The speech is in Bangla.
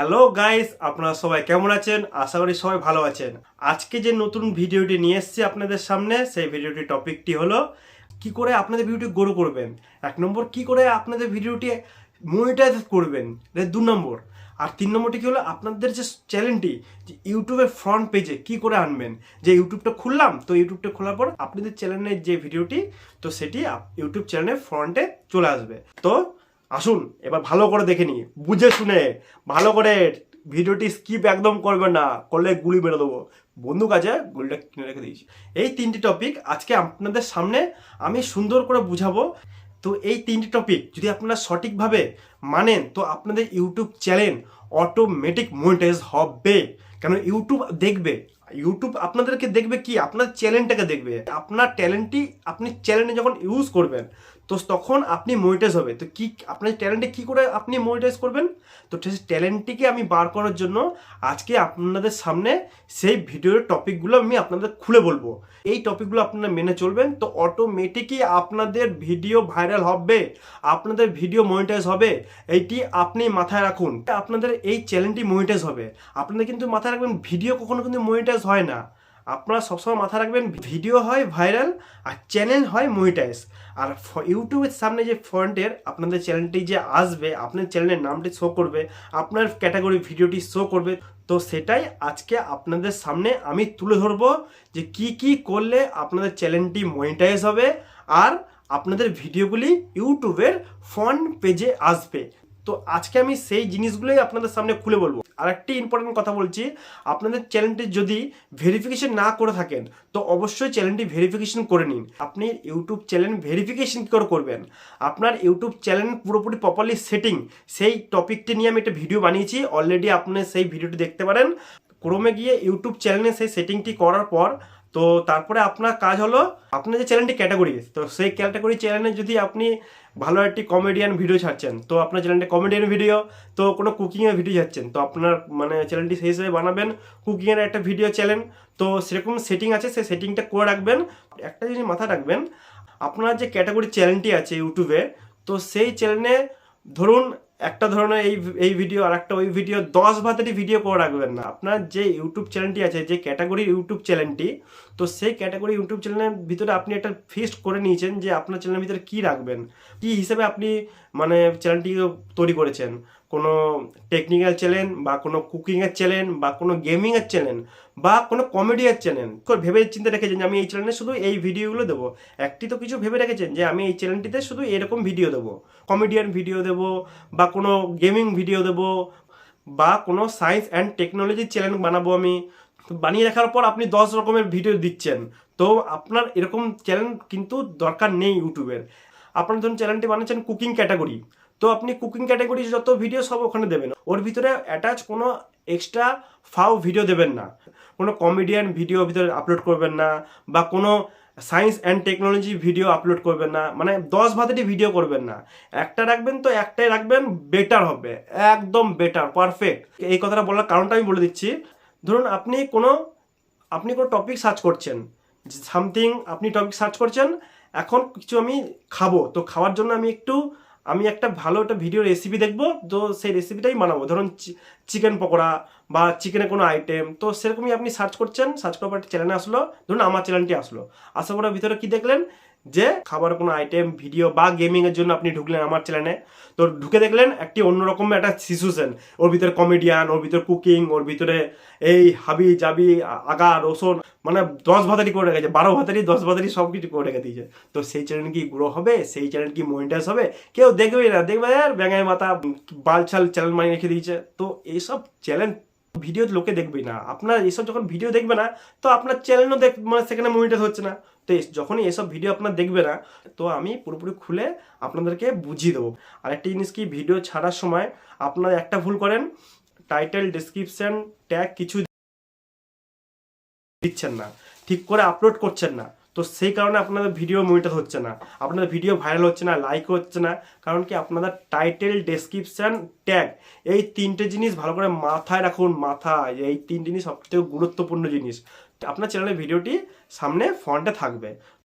হ্যালো গাইস আপনারা সবাই কেমন আছেন? আশা করি সবাই ভালো আছেন। আজকে যে নতুন ভিডিওটি নিয়ে এসেছি আপনাদের সামনে, সেই ভিডিওটি টপিকটি হলো, কি করে আপনাদের ভিডিওটি গ্রো করবেন? এক নম্বর, কি করে আপনাদের ভিডিওটি মনিটাইজ করবেন? দু নম্বর। আর তিন নম্বরটি কী হলো, আপনাদের যে চ্যানেলটি যে ইউটিউবের ফ্রন্ট পেজে কি করে আনবেন? যে ইউটিউবটা খুললাম, তো ইউটিউবটা খোলার পর আপনাদের চ্যানেলের যে ভিডিওটি, তো সেটি ইউটিউব চ্যানেলের ফ্রন্টে চলে আসবে। তো আসুন, এবার ভালো করে দেখে নিই। বুঝে শুনে, ভালো করে ভিডিওটি স্কিপ একদম করবেন না, করলে গুলি মেরে দেবো। বন্দুক আছে, গুলিটা কিনে রেখে দিয়েছি। এই তিনটি টপিক আজকে আপনাদের সামনে আমি সুন্দর করে বুঝাবো। তো এই তিনটি টপিক যদি আপনারা সঠিকভাবে মানেন, তো আপনাদের ইউটিউব চ্যানেল অটোমেটিক মনিটাইজ হবে। কেন ইউটিউব দেখবে, ইউটিউব আপনাদেরকে দেখবে কি? আপনার চ্যানেলটাকে দেখবে। আপনার ট্যালেন্টটি আপনি চ্যানেলে যখন ইউজ করবেন তো তখন আপনি মনিটাইজ হবে। তো কি, আপনার ট্যালেন্টে কি করে আপনি মনিটাইজ করবেন? তো সেই ট্যালেন্টটিকে আমি বার করার জন্য আজকে আপনাদের সামনে সেই ভিডিওর টপিকগুলো আমি আপনাদের খুলে বলব। এই টপিকগুলো আপনারা মেনে চলবেন। তো অটোমেটিকই আপনাদের ভিডিও ভাইরাল হবে, আপনাদের ভিডিও মনিটাইজ হবে। এইটি আপনি মাথায় রাখুন। আপনাদের এই চ্যানেলটি মনিটাইজ হবে। আপনাদের কিন্তু মাথায় রাখবেন ভিডিও কখনো কিন্তু মনিটাইজ হয় না। আপনারা সবসময় মাথায় রাখবেন, ভিডিও হয় ভাইরাল আর চ্যানেল হয় মনিটাইজ। আর ইউটিউবের সামনে যে ফ্রন্টের আপনাদের চ্যানেলটি যে আসবে, আপনার চ্যানেলের নামটি শো করবে, আপনার ক্যাটাগরি ভিডিওটি শো করবে, তো সেটাই আজকে আপনাদের সামনে আমি তুলে ধরবো যে কি কি করলে আপনাদের চ্যানেলটি মনিটাইজ হবে আর আপনাদের ভিডিওগুলি ইউটিউবের ফ্রন্ট পেজে আসবে। তো আজকে আমি সেই জিনিসগুলোই আপনাদের সামনে খুলে বলব। আর একটি ইম্পর্টেন্ট কথা বলছি, আপনাদের চ্যানেলটি যদি ভেরিফিকেশন না করে থাকেন, তো অবশ্যই চ্যানেলটি ভেরিফিকেশন করে নিন। আপনি ইউটিউব চ্যানেল ভেরিফিকেশন করে করবেন? আপনার ইউটিউব চ্যানেল পুরোপুরি প্রপারলি সেটিং সেই টপিকটি নিয়ে আমি একটা ভিডিও বানিয়েছি অলরেডি আপনি সেই ভিডিওটি দেখতে পারেন। ক্রমে গিয়ে ইউটিউব চ্যানেলে সেই সেটিংটি করার পর তো তারপরে আপনার কাজ হলো আপনার যে চ্যানেলটি ক্যাটাগরি তো সেই ক্যাটাগরি চ্যানেলে যদি আপনি ভালো একটি কমেডিয়ান ভিডিও ছাড়ছেন, তো আপনার চ্যানেলটা কমেডিয়ান ভিডিও তো কোনো কুকিংয়ের ভিডিও ছাড়ছেন, তো আপনার মানে চ্যানেলটি সেই হিসেবে বানাবেন কুকিংয়ের একটা ভিডিও চ্যানেল তো সেরকম সেটিং আছে, সেই সেটিংটা করে রাখবেন। একটা জিনিস মাথায় রাখবেন, আপনার যে ক্যাটাগরি চ্যানেলটি আছে ইউটিউবে তো সেই চ্যানেলে ধরুন একটা ধরনের এই এই ভিডিও আর একটা ওই ভিডিও দশ ভাতেরই ভিডিও করে রাখবেন না। আপনার যে ইউটিউব চ্যানেলটি আছে, যে ক্যাটাগরি ইউটিউব চ্যানেলটি তো সেই ক্যাটাগরি ইউটিউব চ্যানেলের ভিতরে আপনি একটা ফিক্সড করে নিয়েছেন যে আপনার চ্যানেলের ভিতরে কী রাখবেন? কী হিসেবে আপনি মানে চ্যানেলটি তৈরি করেছেন? কোনো টেকনিক্যাল চ্যানেল বা কোনো কুকিংয়ের চ্যানেল বা কোনো গেমিংয়ের চ্যানেল বা কোনো কমেডিয়ার চ্যানেল ভেবে চিন্তা রেখেছেন যে আমি এই চ্যানেলে শুধু এই ভিডিওগুলো দেবো। একটি তো কিছু ভেবে রেখেছেন যে আমি এই চ্যানেলটিতে শুধু এরকম ভিডিও দেবো। কমেডিয়ান ভিডিও দেবো বা কোনো গেমিং ভিডিও দেবো বা কোনো সায়েন্স অ্যান্ড টেকনোলজির চ্যানেল বানাবো আমি। বানিয়ে রাখার পর আপনি দশ রকমের ভিডিও দিচ্ছেন। তো আপনার এরকম চ্যানেল কিন্তু দরকার নেই ইউটিউবের আপনার ধরুন চ্যানেলটি বানাচ্ছেন কুকিং ক্যাটাগরি তো আপনি কুকিং ক্যাটাগরি যত ভিডিও সব ওখানে দেবেন। ওর ভিতরে অ্যাটাচ কোনো এক্সট্রা ফাও ভিডিও দেবেন না। কোনো কমেডিয়ান ভিডিও ভিতরে আপলোড করবেন না বা কোনো science and technology video upload করবেন না। মানে দশ ভাতেরই ভিডিও করবেন না। একটা রাখবেন তো একটাই রাখবেন বেটার হবে। একদম বেটার পারফেক্ট এই কথাটা বলার কারণটা আমি বলে দিচ্ছি। ধরুন আপনি কোনো আপনি কোনো টপিক সার্চ করছেন। সামথিং আপনি টপিক সার্চ করছেন, এখন কিছু আমি খাব। তো খাওয়ার জন্য আমি একটু আমি একটা ভালো একটা ভিডিও রেসিপি দেখব, তো সেই রেসিপিটাই বানাবো। ধরুন চিকেন পকোড়া বা চিকেনের কোনো আইটেম তো সেরকমই আপনি সার্চ করছেন সার্চ করার পর চ্যানেলে আসলো, ধরুন আমার চ্যানেলটি আসলো। আসার পরে ভিতরে কী দেখলেন? যে খাবার কোনো আইটেম ভিডিও বা গেমিংয়ের জন্য আপনি ঢুকলেন আমার চ্যানেলে তো ঢুকে দেখলেন একটি অন্যরকম একটা সিচুয়েশন ওর ভিতরে কমেডিয়ান ওর ভিতরে কুকিং ওর ভিতরে এই হাবি জাবি আগা রসুন মানে দশ ভাতারি করে রেখেছে, বারো ভাতারি, দশ ভাতারি সব কিছু করে রেখে দিয়েছে। তো সেই চ্যানেল কি গ্রো হবে? সেই চ্যানেল কি মনিটাইজ হবে? কেউ দেখবেই না। দেখবে ব্যাঙায় মাথা বালছাল চ্যানেল মানিয়ে রেখে দিয়েছে। তো এইসব চ্যানেল ভিডিও লোকে দেখবেই না। আপনার এসব যখন ভিডিও দেখবে না, তো আপনার চ্যানেলও দেখ মানে সেখানে মনিটাইজ হচ্ছে না। তো যখনই এসব ভিডিও আপনার দেখবে না, তো আমি পুরোপুরি খুলে আপনাদেরকে বুঝিয়ে দেবো। আর একটা জিনিস কি, ভিডিও ছাড়ার সময় আপনারা একটা ভুল করেন টাইটেল ডিসক্রিপশন ট্যাগ কিছু দিচ্ছেন না। ঠিক করে আপলোড করছেন না। তো সেই কারণে আপনাদের ভিডিও মনিটার হচ্ছে না। আপনাদের ভিডিও ভাইরাল হচ্ছে না লাইক হচ্ছে না, কারণ কি আপনাদের টাইটেল ডেসক্রিপশান ট্যাগ এই তিনটে জিনিস ভালো করে মাথায় রাখুন, মাথায়। এই তিন জিনিস সবথেকে গুরুত্বপূর্ণ জিনিস। আপনার চ্যানেলের ভিডিওটি সামনে ফ্রন্টে থাকবে।